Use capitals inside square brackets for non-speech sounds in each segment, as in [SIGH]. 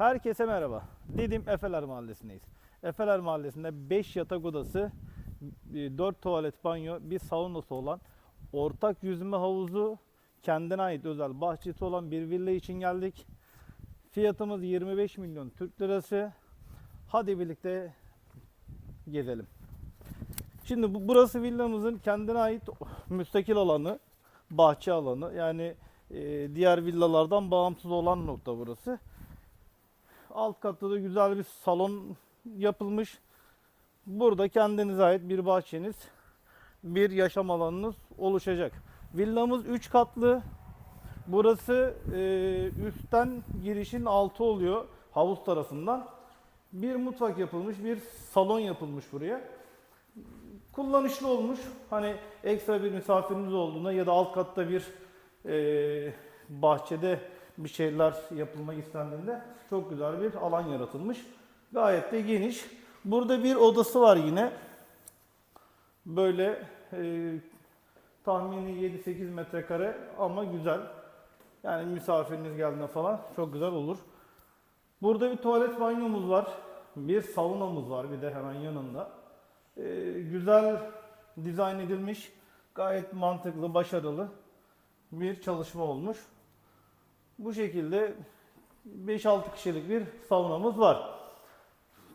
Herkese merhaba. Didim Efeler Mahallesi'ndeyiz. Efeler Mahallesi'nde 5 yatak odası, 4 tuvalet banyo, bir saunası olan ortak yüzme havuzu, kendine ait özel bahçesi olan bir villa için geldik. Fiyatımız 25 milyon Türk lirası. Hadi birlikte gezelim. Şimdi bu, burası villamızın kendine ait müstakil alanı, bahçe alanı. Yani e, diğer villalardan bağımsız olan nokta burası. Alt katta da güzel bir salon yapılmış. Burada kendinize ait bir bahçeniz, bir yaşam alanınız oluşacak. Villamız 3 katlı. Burası e, üstten girişin altı oluyor havuz tarafından. Bir mutfak yapılmış, bir salon yapılmış buraya. Kullanışlı olmuş. Hani ekstra bir misafiriniz olduğunda ya da alt katta bir e, bahçede bir şeyler yapılmak istendiğinde çok güzel bir alan yaratılmış. Gayet de geniş. Burada bir odası var yine. Böyle e, tahmini 7-8 metrekare ama güzel. Yani misafiriniz geldiğinde falan çok güzel olur. Burada bir tuvalet banyomuz var. Bir saunamız var bir de hemen yanında. E, güzel dizayn edilmiş. Gayet mantıklı, başarılı bir çalışma olmuş. Bu şekilde 5-6 kişilik bir saunamız var.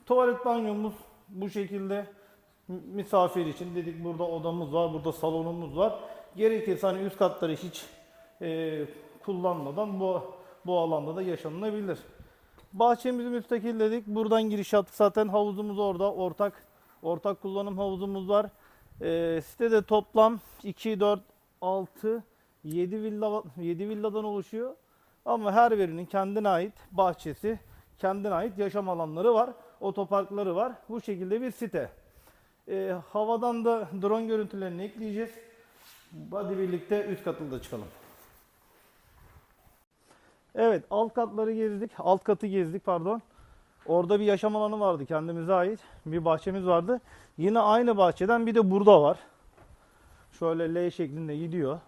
Tuvalet banyomuz bu şekilde misafir için dedik burada odamız var, burada salonumuz var. Gerekirse hani üst katları hiç e, kullanmadan bu bu alanda da yaşanılabilir. Bahçemizi müstakilledik. Buradan giriş yaptık. Zaten havuzumuz orada. Ortak ortak kullanım havuzumuz var. E, sitede toplam 2 4 6 7 villa 7 villadan oluşuyor. Ama her birinin kendine ait bahçesi, kendine ait yaşam alanları var. Otoparkları var. Bu şekilde bir site. Ee, havadan da drone görüntülerini ekleyeceğiz. Hadi birlikte üst katında çıkalım. Evet alt katları gezdik. Alt katı gezdik pardon. Orada bir yaşam alanı vardı kendimize ait. Bir bahçemiz vardı. Yine aynı bahçeden bir de burada var. Şöyle L şeklinde gidiyor.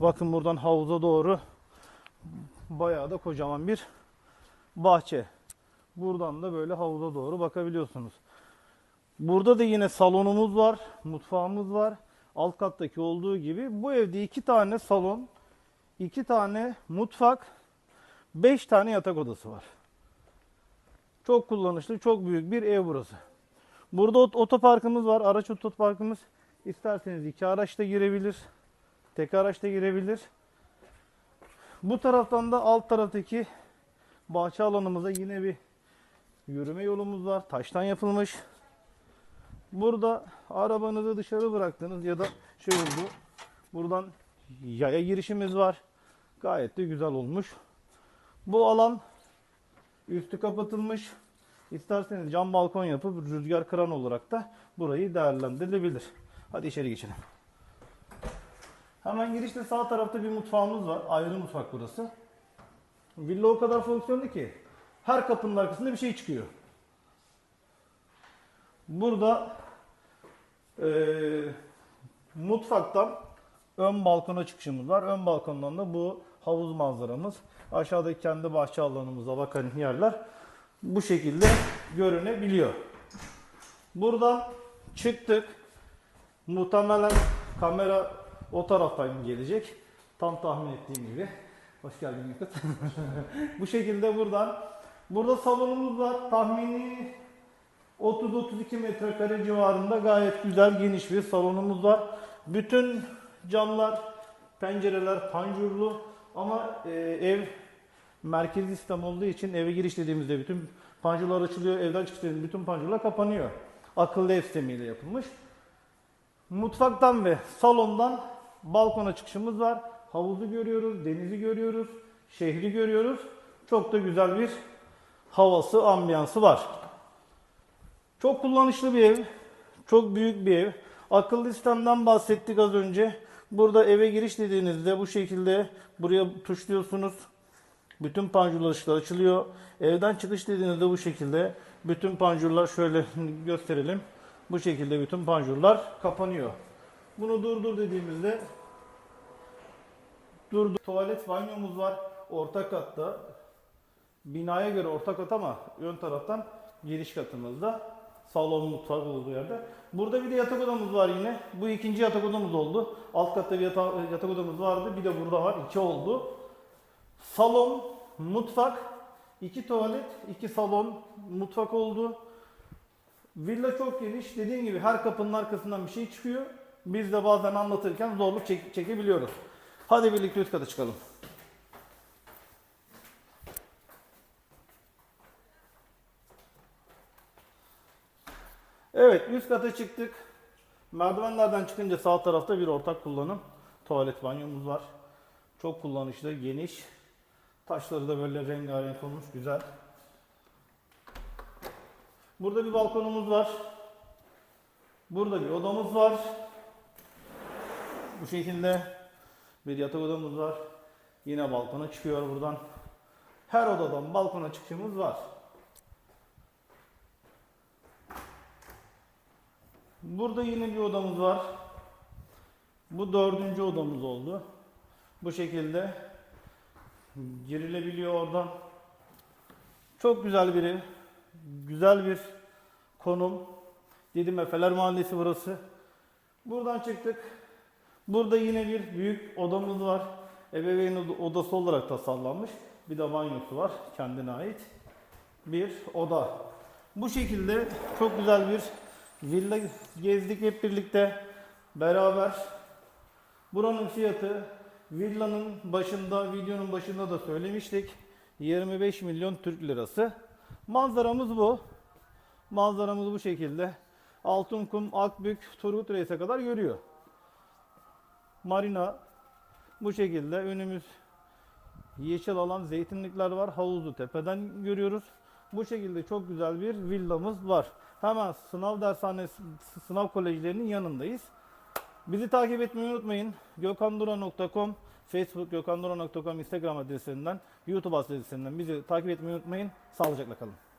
Bakın buradan havuza doğru bayağı da kocaman bir bahçe. Buradan da böyle havuza doğru bakabiliyorsunuz. Burada da yine salonumuz var, mutfağımız var. Alt kattaki olduğu gibi bu evde iki tane salon, iki tane mutfak, beş tane yatak odası var. Çok kullanışlı, çok büyük bir ev burası. Burada ot- otoparkımız var, araç otoparkımız. İsterseniz iki araç da girebilir, tek araç da girebilir. Bu taraftan da alt taraftaki bahçe alanımıza yine bir yürüme yolumuz var. Taştan yapılmış. Burada arabanızı dışarı bıraktınız ya da şey oldu. Buradan yaya girişimiz var. Gayet de güzel olmuş. Bu alan üstü kapatılmış. İsterseniz cam balkon yapıp rüzgar kıran olarak da burayı değerlendirilebilir. Hadi içeri geçelim. Hemen girişte sağ tarafta bir mutfağımız var. Ayrı mutfak burası. Villa o kadar fonksiyonlu ki her kapının arkasında bir şey çıkıyor. Burada eee, mutfaktan ön balkona çıkışımız var. Ön balkondan da bu havuz manzaramız. Aşağıdaki kendi bahçe alanımıza bakan yerler bu şekilde görünebiliyor. Buradan çıktık. Muhtemelen kamera o taraftan gelecek. Tam tahmin ettiğim gibi. Hoş geldin Yakıt. [LAUGHS] Bu şekilde buradan. Burada salonumuz var. Tahmini 30-32 metrekare civarında gayet güzel geniş bir salonumuz var. Bütün camlar, pencereler panjurlu ama e, ev merkezi sistem olduğu için eve giriş dediğimizde bütün panjurlar açılıyor. Evden çıkış dediğimizde bütün panjurlar kapanıyor. Akıllı ev sistemiyle yapılmış. Mutfaktan ve salondan balkona çıkışımız var. Havuzu görüyoruz, denizi görüyoruz, şehri görüyoruz. Çok da güzel bir havası, ambiyansı var. Çok kullanışlı bir ev. Çok büyük bir ev. Akıllı sistemden bahsettik az önce. Burada eve giriş dediğinizde bu şekilde buraya tuşluyorsunuz. Bütün panjurlar ışıklar açılıyor. Evden çıkış dediğinizde bu şekilde bütün panjurlar şöyle [LAUGHS] gösterelim. Bu şekilde bütün panjurlar kapanıyor. Bunu durdur dediğimizde durdur. Tuvalet banyomuz var orta katta. binaya göre orta kat ama ön taraftan giriş katımızda salon mutfak olduğu yerde. Burada bir de yatak odamız var yine. Bu ikinci yatak odamız oldu. Alt katta bir yata- yatak odamız vardı. Bir de burada var. iki oldu. Salon, mutfak, iki tuvalet, iki salon, mutfak oldu. Villa çok geniş. Dediğim gibi her kapının arkasından bir şey çıkıyor. Biz de bazen anlatırken zorluk çek- çekebiliyoruz. Hadi birlikte üst kata çıkalım. Evet üst kata çıktık. Merdivenlerden çıkınca sağ tarafta bir ortak kullanım tuvalet banyomuz var. Çok kullanışlı, geniş. Taşları da böyle rengarenk olmuş, güzel. Burada bir balkonumuz var. Burada bir odamız var. Bu şekilde bir yatak odamız var. Yine balkona çıkıyor buradan. Her odadan balkona çıkışımız var. Burada yine bir odamız var. Bu dördüncü odamız oldu. Bu şekilde girilebiliyor oradan. Çok güzel biri. Güzel bir konum. Dedim Efeler Mahallesi burası. Buradan çıktık. Burada yine bir büyük odamız var. Ebeveyn od- odası olarak tasarlanmış. Bir de banyosu var kendine ait. Bir oda. Bu şekilde çok güzel bir villa gezdik hep birlikte beraber. Buranın fiyatı villanın başında, videonun başında da söylemiştik. 25 milyon Türk lirası. Manzaramız bu. Manzaramız bu şekilde. Altınkum, Akbük, Turgut Reis'e kadar görüyor. Marina bu şekilde. Önümüz yeşil alan, zeytinlikler var. Havuzu tepeden görüyoruz. Bu şekilde çok güzel bir villamız var. Hemen sınav dershanesi, sınav kolejlerinin yanındayız. Bizi takip etmeyi unutmayın. gökhandura.com, Facebook gökhandura.com, Instagram adresinden, YouTube adresinden bizi takip etmeyi unutmayın. Sağlıcakla kalın.